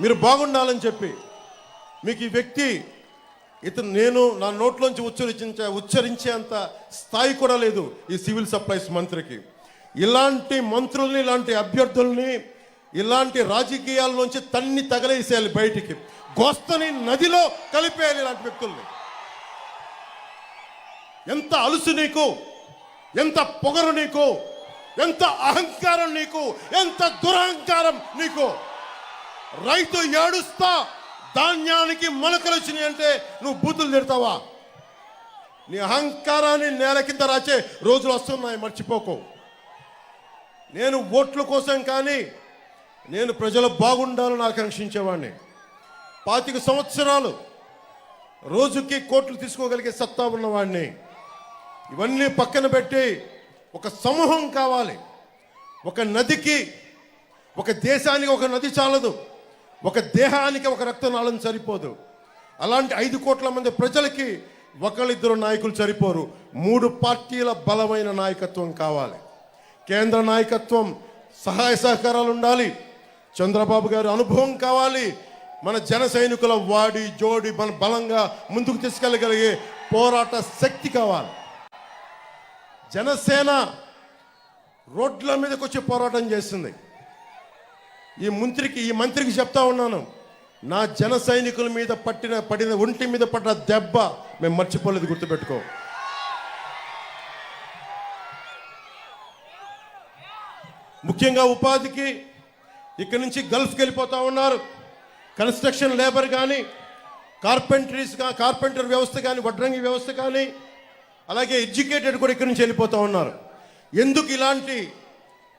మీరు బాగుండాలని చెప్పి మీకు ఈ వ్యక్తి ఇతను నేను నా నోట్లోంచి ఉచ్చరించే ఉచ్చరించేంత స్థాయి కూడా లేదు ఈ సివిల్ సప్లైస్ మంత్రికి. ఇలాంటి మంత్రుల్ని ఇలాంటి అభ్యర్థుల్ని ఇలాంటి రాజకీయాల నుంచి తన్ని తగలేసేయాలి బయటికి. గోస్తని నదిలో కలిపేయాలి ఇలాంటి వ్యక్తుల్ని. ఎంత అలుసు నీకు ఎంత పొగరు నీకు ఎంత అహంకారం నీకు ఎంత దురహంకారం నీకు. రైతు ఏడుస్తా ధాన్యానికి మొలకలు వచ్చినాయి అంటే నువ్వు బూతులు తిడతావా? నీ అహంకారాన్ని నేల కింద రాచే రోజులు వస్తున్నాయి మర్చిపోకు. నేను ఓట్ల కోసం కానీ నేను ప్రజలు బాగుండాలని ఆకాంక్షించేవాడిని. పాతిక సంవత్సరాలు రోజుకి కోట్లు తీసుకోగలిగే సత్తా ఉన్నవాడిని. ఇవన్నీ పక్కన పెట్టి ఒక సమూహం కావాలి. ఒక నదికి ఒక దేశానికి ఒక నది చాలదు. ఒక దేహానికి ఒక రక్తనాళం సరిపోదు. అలాంటి ఐదు కోట్ల మంది ప్రజలకి ఒకళ్ళిద్దరు నాయకులు సరిపోరు. మూడు పార్టీల బలమైన నాయకత్వం కావాలి. కేంద్ర నాయకత్వం సహాయ సహకారాలు ఉండాలి. చంద్రబాబు గారి అనుభవం కావాలి. మన జన సైనికుల వాడి జోడి మన బలంగా ముందుకు తీసుకెళ్ళగలిగే పోరాట శక్తి కావాలి. జనసేన రోడ్ల మీదకి వచ్చి పోరాటం చేస్తుంది. ఈ మంత్రికి ఈ మంత్రికి చెప్తా ఉన్నాను. నా జన సైనికుల మీద పట్టిన పడిన ఒంటి మీద పడిన దెబ్బ మేము మర్చిపోలేదు గుర్తుపెట్టుకో. ముఖ్యంగా ఉపాధికి ఇక్కడి నుంచి గల్ఫ్కి వెళ్ళిపోతా ఉన్నారు. కన్స్ట్రక్షన్ లేబర్ కానీ కార్పెంటరీస్ కానీ కార్పెంటర్ వ్యవస్థ కానీ వడ్రంగి వ్యవస్థ కానీ అలాగే ఎడ్యుకేటెడ్ కూడా ఇక్కడి నుంచి వెళ్ళిపోతూ ఉన్నారు. ఎందుకు ఇలాంటి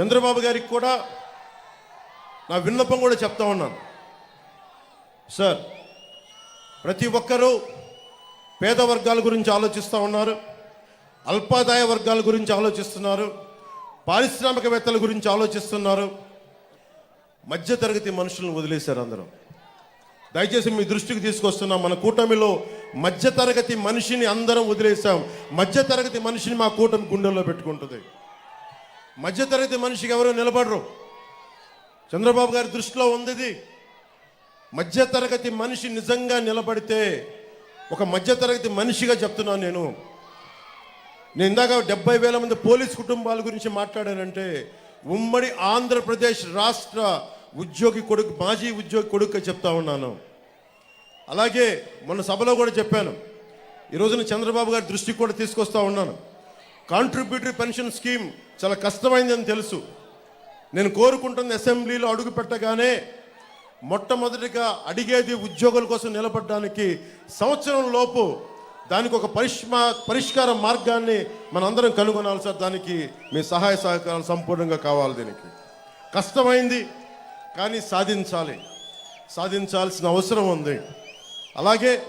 చంద్రబాబు గారికి కూడా నా విన్నపం కూడా చెప్తా ఉన్నాను. సార్ ప్రతి ఒక్కరూ పేద వర్గాల గురించి ఆలోచిస్తూ ఉన్నారు అల్పాదాయ వర్గాల గురించి ఆలోచిస్తున్నారు పారిశ్రామికవేత్తల గురించి ఆలోచిస్తున్నారు. మధ్యతరగతి మనుషులను వదిలేశారు అందరూ. దయచేసి మీ దృష్టికి తీసుకొస్తున్నాం మన కూటమిలో మధ్యతరగతి మనిషిని అందరం వదిలేసాం మధ్యతరగతి మనిషిని మా కూటమి గుండెల్లో పెట్టుకుంటుంది. మధ్యతరగతి మనిషికి ఎవరు నిలబడరు? చంద్రబాబు గారి దృష్టిలో ఉంది ఇది మధ్యతరగతి మనిషి నిజంగా నిలబడితే ఒక మధ్యతరగతి మనిషిగా చెప్తున్నాను నేను. నేను ఇందాక డెబ్బై వేల మంది పోలీస్ కుటుంబాల గురించి మాట్లాడానంటే ఉమ్మడి ఆంధ్రప్రదేశ్ రాష్ట్ర ఉద్యోగి కొడుకు మాజీ ఉద్యోగి కొడుకు చెప్తా ఉన్నాను. అలాగే మొన్న సభలో కూడా చెప్పాను. ఈ రోజున చంద్రబాబు గారి దృష్టికి కూడా తీసుకొస్తా ఉన్నాను. కాంట్రిబ్యూటరీ పెన్షన్ స్కీమ్ చాలా కష్టమైందని తెలుసు. నేను కోరుకుంటున్న అసెంబ్లీలో అడుగు పెట్టగానే మొట్టమొదటిగా అడిగేది ఉద్యోగుల కోసం నిలబడడానికి సంవత్సరం లోపు దానికి ఒక పరిష్మా పరిష్కార మార్గాన్ని మనందరం కనుగొనాలి సార్. దానికి మీ సహాయ సహకారాలు సంపూర్ణంగా కావాలి దీనికి. కష్టమైంది కానీ సాధించాలి. సాధించాల్సిన అవసరం ఉంది. అలాగే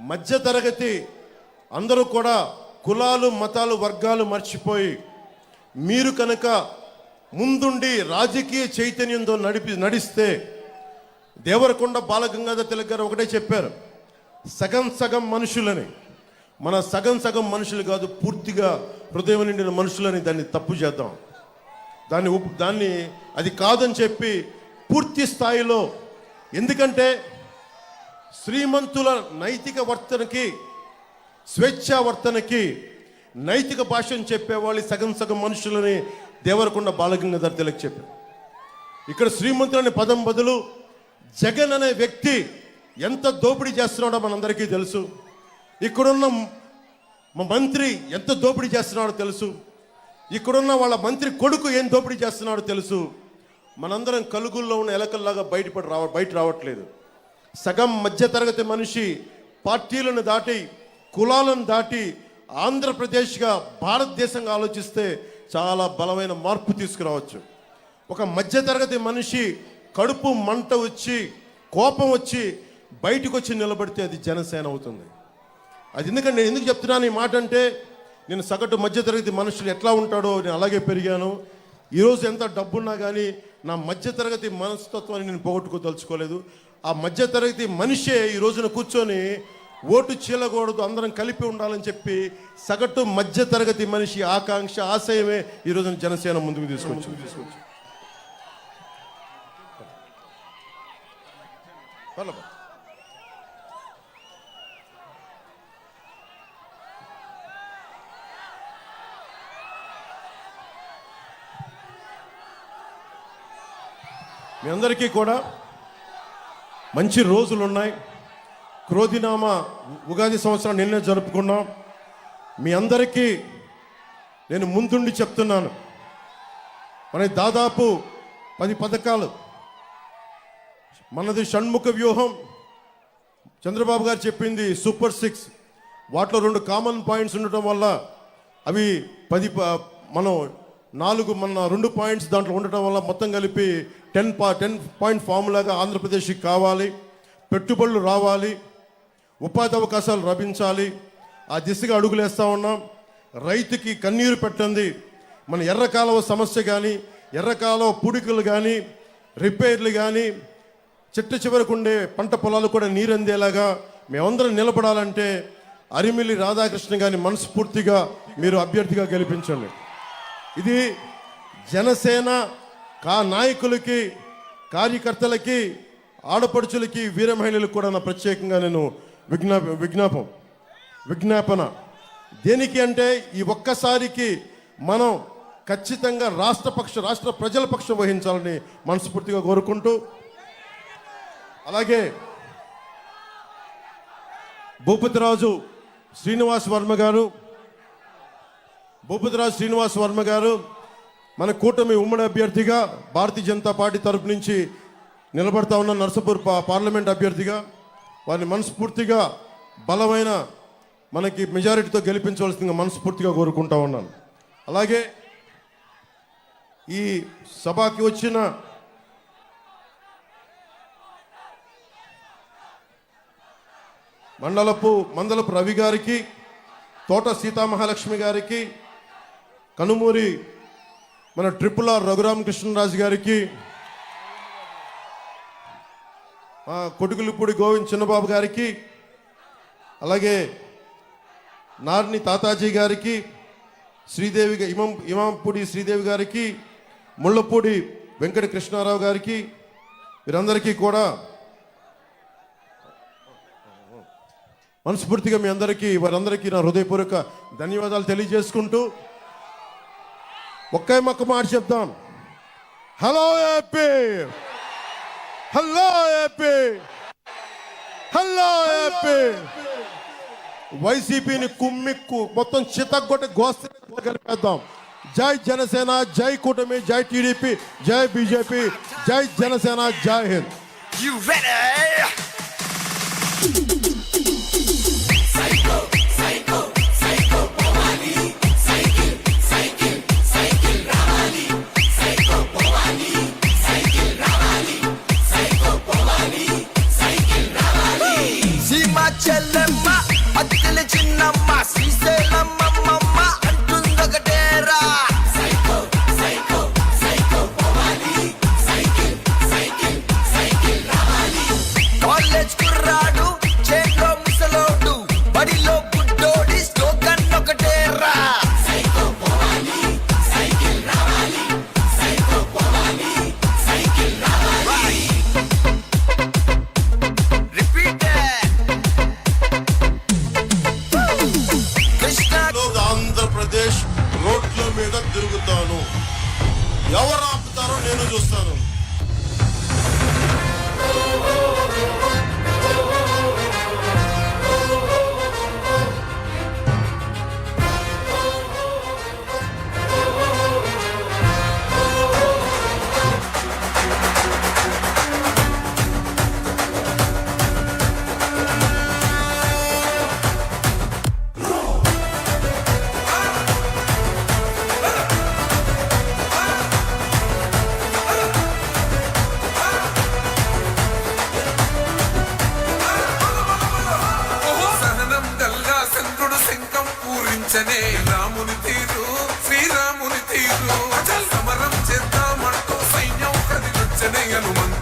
మధ్యతరగతి అందరూ కూడా కులాలు మతాలు వర్గాలు మర్చిపోయి మీరు కనుక ముందుండి రాజకీయ చైతన్యంతో నడిపి నడిస్తే దేవరకొండ బాలగంగాధర తిలక్ గారు ఒకటే చెప్పారు సగం సగం మనుషులని మన సగం సగం మనుషులు కాదు పూర్తిగా హృదయం నిండిన మనుషులని దాన్ని తప్పు చేద్దాం. దాన్ని ఉప్- దాన్ని అది కాదని చెప్పి పూర్తి స్థాయిలో ఎందుకంటే శ్రీమంతుల నైతిక వర్తనకి స్వేచ్ఛా వర్తనకి నైతిక భాషను చెప్పేవాళ్ళు సగం సగం మనుషులని దేవరకొండ బాలగంగాధర్ తిలక్ చెప్పారు. ఇక్కడ శ్రీమంతులు పదం బదులు జగన్ అనే వ్యక్తి ఎంత దోపిడీ చేస్తున్నాడో మనందరికీ తెలుసు. ఇక్కడున్న మా మంత్రి ఎంత దోపిడీ చేస్తున్నాడో తెలుసు. ఇక్కడున్న వాళ్ళ మంత్రి కొడుకు ఏం దోపిడీ చేస్తున్నాడో తెలుసు. మనందరం కలుగుల్లో ఉన్న ఎలకల్లాగా బయటపడి రావ బయట రావట్లేదు. సగం మధ్యతరగతి మనిషి పార్టీలను దాటి కులాలను దాటి ఆంధ్రప్రదేశ్గా భారతదేశంగా ఆలోచిస్తే చాలా బలమైన మార్పు తీసుకురావచ్చు. ఒక మధ్యతరగతి మనిషి కడుపు మంట వచ్చి కోపం వచ్చి బయటకు వచ్చి నిలబడితే అది జనసేన అవుతుంది. అది ఎందుకంటే నేను ఎందుకు చెప్తున్నాను ఈ మాట అంటే నేను సగటు మధ్యతరగతి మనుషులు ఎట్లా ఉంటాడో నేను అలాగే పెరిగాను. ఈరోజు ఎంత డబ్బున్నా కానీ నా మధ్యతరగతి మనస్తత్వాన్ని నేను పోగొట్టుకోదలుచుకోలేదు. ఆ మధ్యతరగతి మనిషే ఈ రోజున కూర్చొని ఓటు చీలకూడదు అందరం కలిపి ఉండాలని చెప్పి సగటు మధ్య తరగతి మనిషి ఆకాంక్ష ఆశయమే ఈ రోజున జనసేన ముందుకు తీసుకొచ్చి తీసుకొచ్చు మీ అందరికీ కూడా మంచి రోజులు ఉన్నాయి క్రోధినామ ఉగాది సంవత్సరం నిన్నే జరుపుకున్నాం. మీ అందరికీ నేను ముందుండి చెప్తున్నాను. మన దాదాపు పది పథకాలు. మనది షణ్ముఖ వ్యూహం. చంద్రబాబు గారు చెప్పింది సూపర్ సిక్స్. వాటిలో రెండు కామన్ పాయింట్స్ ఉండటం వల్ల అవి పది ప- మనం నాలుగు మన రెండు పాయింట్స్ దాంట్లో ఉండటం వల్ల మొత్తం కలిపి టెన్ పా టెన్ పాయింట్ ఫార్ములాగా ఆంధ్రప్రదేశ్కి కావాలి. పెట్టుబడులు రావాలి. ఉపాధి అవకాశాలు లభించాలి. ఆ దిశగా అడుగులేస్తా ఉన్నాం. రైతుకి కన్నీరు పెట్టండి. మన ఎర్రకాలువ సమస్య కానీ ఎర్రకాలువ పూడికలు కానీ రిపేర్లు కానీ చెట్టు చివరకు ఉండే పంట పొలాలు కూడా నీరందేలాగా మేమందరం నిలబడాలంటే అరిమిల్లి రాధాకృష్ణ గారిని మనస్ఫూర్తిగా మీరు అభ్యర్థిగా గెలిపించండి. ఇది జనసేన కా నాయకులకి కార్యకర్తలకి ఆడపడుచులకి వీర మహిళలకు కూడా నా ప్రత్యేకంగా నేను విజ్ఞాప విజ్ఞాపం. విజ్ఞాపన. దేనికి అంటే ఈ ఒక్కసారికి మనం ఖచ్చితంగా రాష్ట్ర పక్ష రాష్ట్ర ప్రజల పక్షం వహించాలని మనస్ఫూర్తిగా కోరుకుంటూ అలాగే భూపతిరాజు శ్రీనివాస్ వర్మ గారు భూపతిరాజు శ్రీనివాస్ వర్మ గారు మన కూటమి ఉమ్మడి అభ్యర్థిగా భారతీయ జనతా పార్టీ తరపు నుంచి నిలబడతా ఉన్న నర్సపూర్ పా- పార్లమెంట్ అభ్యర్థిగా వారిని మనస్ఫూర్తిగా బలమైన మనకి మెజారిటీతో గెలిపించవలసిందిగా మనస్ఫూర్తిగా కోరుకుంటా ఉన్నాను. అలాగే ఈ సభకి వచ్చిన మండలపు మందలపు రవి గారికి తోట సీతామహాలక్ష్మి గారికి కనుమూరి మన ట్రిపుల్ ఆర్ రఘురామకృష్ణరాజు గారికి కొడుకులపూడి గోవింద్ చిన్నబాబు గారికి అలాగే నార్ని తాతాజీ గారికి శ్రీదేవి ఇమం ఇమాంపూడి శ్రీదేవి గారికి ముళ్ళపూడి వెంకట కృష్ణారావు గారికి వీరందరికీ కూడా మనస్ఫూర్తిగా మీ అందరికీ వారందరికీ నా హృదయపూర్వక ధన్యవాదాలు తెలియజేసుకుంటూ ఒక్కే మొక్క మాట చెప్దాం. Hello happy hello AP. Hello AP. వైసీపీని కుమ్మిక్కు మొత్తం చితగ్గొట్టి గోస్తే కలిపేద్దాం జై జనసేన జై కూటమి జై టీడీపీ జై బీజేపీ జై జనసేన జై హింద్. కాలేజ్ కుర్రాడు చేతిలో ముసలోడు బడిలో గుడ్డోడి స్లోగన్ కృష్ణ లో ఆంధ్రప్రదేశ్ రోడ్ల మీద తిరుగుతాను. ఎవరు ఆపుతారో నేను చూస్తాను. రక్షనే రాముని తీరు శ్రీరాముని తీరు. అచల్ సమరం చేద్దామంటూ సైన్యం కదిలొచ్చనే హనుమంతు